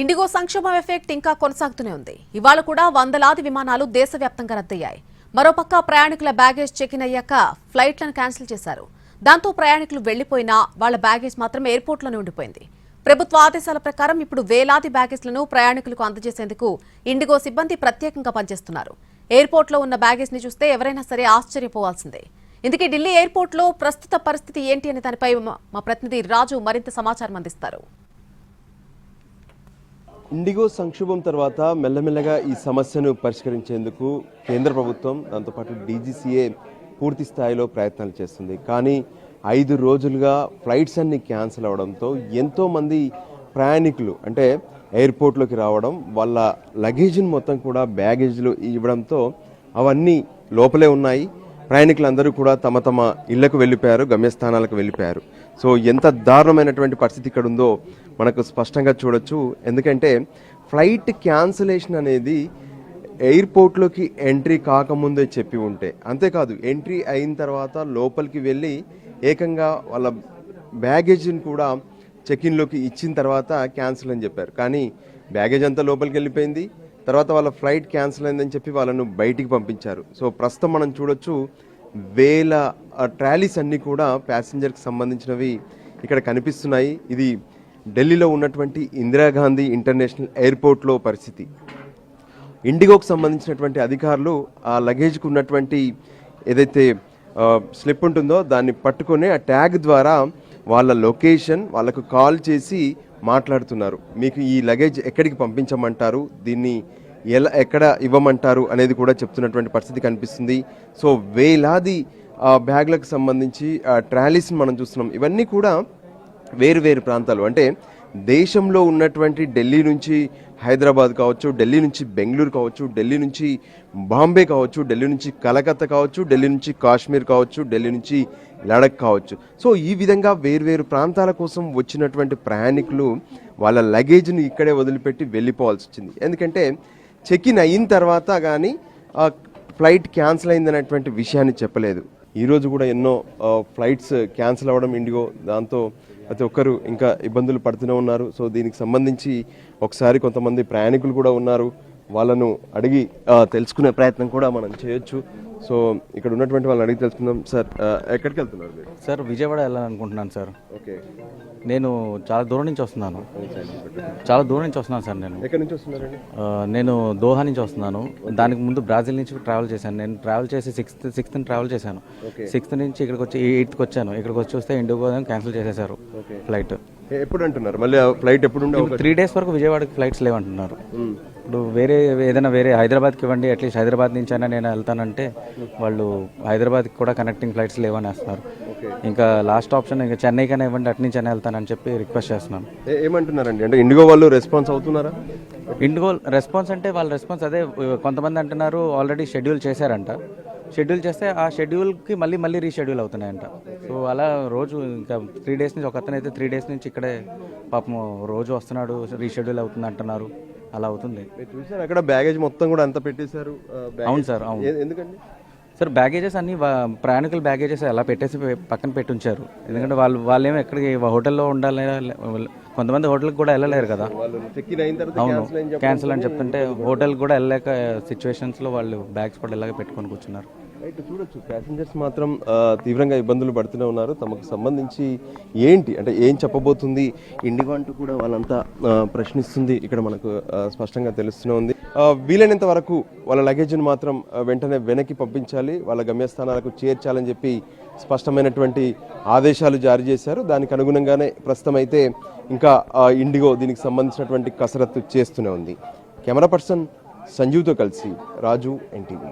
IndiGo సంక్షోభం effect ఇంకా కొనసాగుతూనే ఉంది. ఇవాళ కూడా వందలాది విమానాలు దేశవ్యాప్తంగా రద్దయ్యాయి. మరోపక్క ప్రయాణికుల బ్యాగేజ్ చెక్ ఇన్ అయ్యాక ఫ్లైట్లను క్యాన్సిల్ చేశారు. దాంతో ప్రయాణికులు వెళ్ళిపోయినా వాళ్ళ బ్యాగేజ్ మాత్రం ఎయిర్పోర్ట్లోనే ఉండిపోయింది. ప్రభుత్వ ఆదేశాల ప్రకారం ఇప్పుడు వేలాది బ్యాగేజ్లను ప్రయాణికులకు అందజేసేందుకు ఇండిగో సిబ్బంది ప్రత్యేకంగా పనిచేస్తున్నారు. ఎయిర్పోర్ట్లో ఉన్న బ్యాగేజ్ని చూస్తే ఎవరైనా సరే ఆశ్చర్యపోవాల్సిందే. ఇందుకే ఢిల్లీ ఎయిర్పోర్ట్లో ప్రస్తుత పరిస్థితి ఏంటి అనే దానిపై మా ప్రతినిధి రాజు మరింత సమాచారం అందిస్తారు. ఇండిగో సంక్షోభం తర్వాత మెల్లమెల్లగా ఈ సమస్యను పరిష్కరించేందుకు కేంద్ర ప్రభుత్వం దాంతోపాటు డీజీసీఏ పూర్తి స్థాయిలో ప్రయత్నాలు చేస్తుంది. కానీ ఐదు రోజులుగా ఫ్లైట్స్ అన్ని క్యాన్సిల్ అవడంతో ఎంతోమంది ప్రయాణికులు అంటే ఎయిర్పోర్ట్లోకి రావడం వాళ్ళ లగేజ్ని మొత్తం కూడా బ్యాగేజ్లు ఇవ్వడంతో అవన్నీ లోపలే ఉన్నాయి. ప్రయాణికులందరూ కూడా తమ తమ ఇళ్ళకు వెళ్ళిపోయారు గమ్యస్థానాలకు వెళ్ళిపోయారు. సో ఎంత దారుణమైనటువంటి పరిస్థితి ఇక్కడ ఉందో మనకు స్పష్టంగా చూడొచ్చు. ఎందుకంటే ఫ్లైట్ క్యాన్సిలేషన్ అనేది ఎయిర్పోర్ట్లోకి ఎంట్రీ కాకముందే చెప్పి ఉంటే అంతేకాదు ఎంట్రీ అయిన తర్వాత లోపలికి వెళ్ళి ఏకంగా వాళ్ళ బ్యాగేజ్ని కూడా చెక్ ఇన్లోకి ఇచ్చిన తర్వాత క్యాన్సిల్ అని చెప్పారు. కానీ బ్యాగేజ్ అంతా లోపలికి వెళ్ళిపోయింది. తర్వాత వాళ్ళ ఫ్లైట్ క్యాన్సిల్ అయిందని చెప్పి వాళ్ళను బయటికి పంపించారు. సో ప్రస్తుతం మనం చూడొచ్చు వేల ట్రాలీస్ అన్నీ కూడా ప్యాసింజర్కి సంబంధించినవి ఇక్కడ కనిపిస్తున్నాయి. ఇది ఢిల్లీలో ఉన్నటువంటి ఇందిరాగాంధీ ఇంటర్నేషనల్ ఎయిర్పోర్ట్లో పరిస్థితి. ఇండిగోకు సంబంధించినటువంటి అధికారులు ఆ లగేజ్కు ఉన్నటువంటి ఏదైతే స్లిప్ ఉంటుందో దాన్ని పట్టుకొని ఆ ట్యాగ్ ద్వారా వాళ్ళ లొకేషన్ వాళ్ళకు కాల్ చేసి మాట్లాడుతున్నారు. మీకు ఈ లగేజ్ ఎక్కడికి పంపించమంటారు? దీన్ని ఎలా ఎక్కడ ఇవ్వమంటారు అనేది కూడా చెప్తున్నటువంటి పరిస్థితి కనిపిస్తుంది. సో వేలాది ఆ, బ్యాగ్లకు సంబంధించి ట్రాలీస్ని మనం చూస్తున్నాం. ఇవన్నీ కూడా వేరు వేరు ప్రాంతాలు. అంటే దేశంలో ఉన్నటువంటి ఢిల్లీ నుంచి హైదరాబాద్ కావచ్చు ఢిల్లీ నుంచి బెంగళూరు కావచ్చు ఢిల్లీ నుంచి బాంబే కావచ్చు ఢిల్లీ నుంచి కలకత్తా కావచ్చు ఢిల్లీ నుంచి కాశ్మీర్ కావచ్చు ఢిల్లీ నుంచి లడక్ కావచ్చు. సో ఈ విధంగా వేర్వేరు ప్రాంతాల కోసం వచ్చినటువంటి ప్రయాణికులు వాళ్ళ లగేజ్ని ఇక్కడే వదిలిపెట్టి వెళ్ళిపోవాల్సి వచ్చింది. ఎందుకంటే చెక్ ఇన్ అయిన తర్వాత కానీ ఆ ఫ్లైట్ క్యాన్సిల్ అయిందనేటువంటి విషయాన్ని చెప్పలేదు. ఈరోజు కూడా ఎన్నో ఫ్లైట్స్ క్యాన్సిల్ అవ్వడం ఇండిగో దాంతో ప్రతి ఒక్కరు ఇంకా ఇబ్బందులు పడుతూనే ఉన్నారు. సో దీనికి సంబంధించి ఒకసారి కొంతమంది ప్రయాణికులు కూడా ఉన్నారు. వాళ్ళను అడిగి తెలుసుకునే ప్రయత్నం కూడా మనం చేయొచ్చు. సో ఇక్కడ ఉన్నటువంటి వాళ్ళని అడిగి తెలుసుకుందాం. సార్ ఎక్కడికి వెళ్తున్నారు మీరు? సార్ విజయవాడ వెళ్ళాలనుకుంటున్నాను సార్. ఓకే. నేను చాలా దూరం నుంచి వస్తున్నాను. చాలా దూరం నుంచి వస్తున్నాను సార్ నేను. ఎక్కడి నుంచి వస్తున్నారండి? నేను దోహా నుంచి వస్తున్నాను. దానికి ముందు బ్రాజిల్ నుంచి ట్రావెల్ చేశాను. నేను ట్రావెల్ చేసి సిక్స్త్ సిక్స్త్ ట్రావెల్ చేశాను. సిక్స్త్ నుంచి ఇక్కడికి వచ్చి ఎయిత్కి వచ్చాను. ఇక్కడికి వచ్చి వస్తే ఇండిగో క్యాన్సిల్ చేసేసారు ఫ్లైట్. ఎప్పుడు అంటున్నారు? మళ్ళీ ఫ్లైట్ ఎప్పుడు త్రీ డేస్ వరకు విజయవాడకి ఫ్లైట్స్ లేవంటున్నారు. ఇప్పుడు వేరే ఏదైనా వేరే హైదరాబాద్కి ఇవ్వండి అట్లీస్ట్ హైదరాబాద్ నుంచి అయినా నేను వెళ్తానంటే వాళ్ళు హైదరాబాద్కి కూడా కనెక్టింగ్ ఫ్లైట్స్ లేవని వేస్తున్నారు. ఇంకా లాస్ట్ ఆప్షన్ ఇంకా చెన్నైకైనా ఇవ్వండి అటు నుంచి అయినా వెళ్తానని చెప్పి రిక్వెస్ట్ చేస్తున్నాను. ఏమంటున్నారండి? అంటే ఇండిగో వాళ్ళు రెస్పాన్స్ అవుతున్నారా? ఇండిగో రెస్పాన్స్ అంటే వాళ్ళ రెస్పాన్స్ అదే కొంతమంది అంటున్నారు ఆల్రెడీ షెడ్యూల్ చేశారంట. షెడ్యూల్ చేస్తే ఆ షెడ్యూల్కి మళ్ళీ మళ్ళీ రీషెడ్యూల్ అవుతున్నాయంట. సో అలా రోజు ఇంకా త్రీ డేస్ నుంచి ఒక అతను అయితే త్రీ డేస్ నుంచి ఇక్కడే పాపం రోజు వస్తున్నాడు రీషెడ్యూల్ అవుతుంది అంటున్నారు. అలా అవుతుంది. చూసారు అక్కడ బ్యాగేజ్ మొత్తం కూడా అంత పెట్టేశారు. అవును సార్ అవును. ఎందుకండి? సార్ బ్యాగేజెస్ అన్ని ప్రయాణికుల బ్యాగేజెస్ అలా పెట్టేసి పక్కన పెట్టి ఉంచారు ఎందుకంటే వాళ్ళు వాళ్ళేమో ఎక్కడికి హోటల్లో ఉండాలి కొంతమంది హోటల్కి కూడా వెళ్ళలేరు కదా. వాళ్ళు అవును. క్యాన్సిల్ అని చెప్తుంటే హోటల్ కూడా వెళ్ళలేక సిచ్యువేషన్స్లో వాళ్ళు బ్యాగ్స్ కూడా ఇలాగ పెట్టుకొని కూర్చున్నారు. రైట్ చూడొచ్చు. ప్యాసింజర్స్ మాత్రం తీవ్రంగా ఇబ్బందులు పడుతూనే ఉన్నారు. తమకు సంబంధించి ఏంటి అంటే ఏం చెప్పబోతుంది? ఇండిగో అంటూ కూడా వాళ్ళంతా ప్రశ్నిస్తుంది. ఇక్కడ మనకు స్పష్టంగా తెలుస్తూనే ఉంది. వీలైనంత వరకు వాళ్ళ లగేజ్ని మాత్రం వెంటనే వెనక్కి పంపించాలి. వాళ్ళ గమ్యస్థానాలకు చేర్చాలని చెప్పి స్పష్టమైనటువంటి ఆదేశాలు జారీ చేశారు. దానికి అనుగుణంగానే ప్రస్తుతం అయితే ఇంకా ఇండిగో దీనికి సంబంధించినటువంటి కసరత్తు చేస్తూనే ఉంది. కెమెరా పర్సన్ సంజీవ్తో కలిసి రాజు ఎన్టీవీ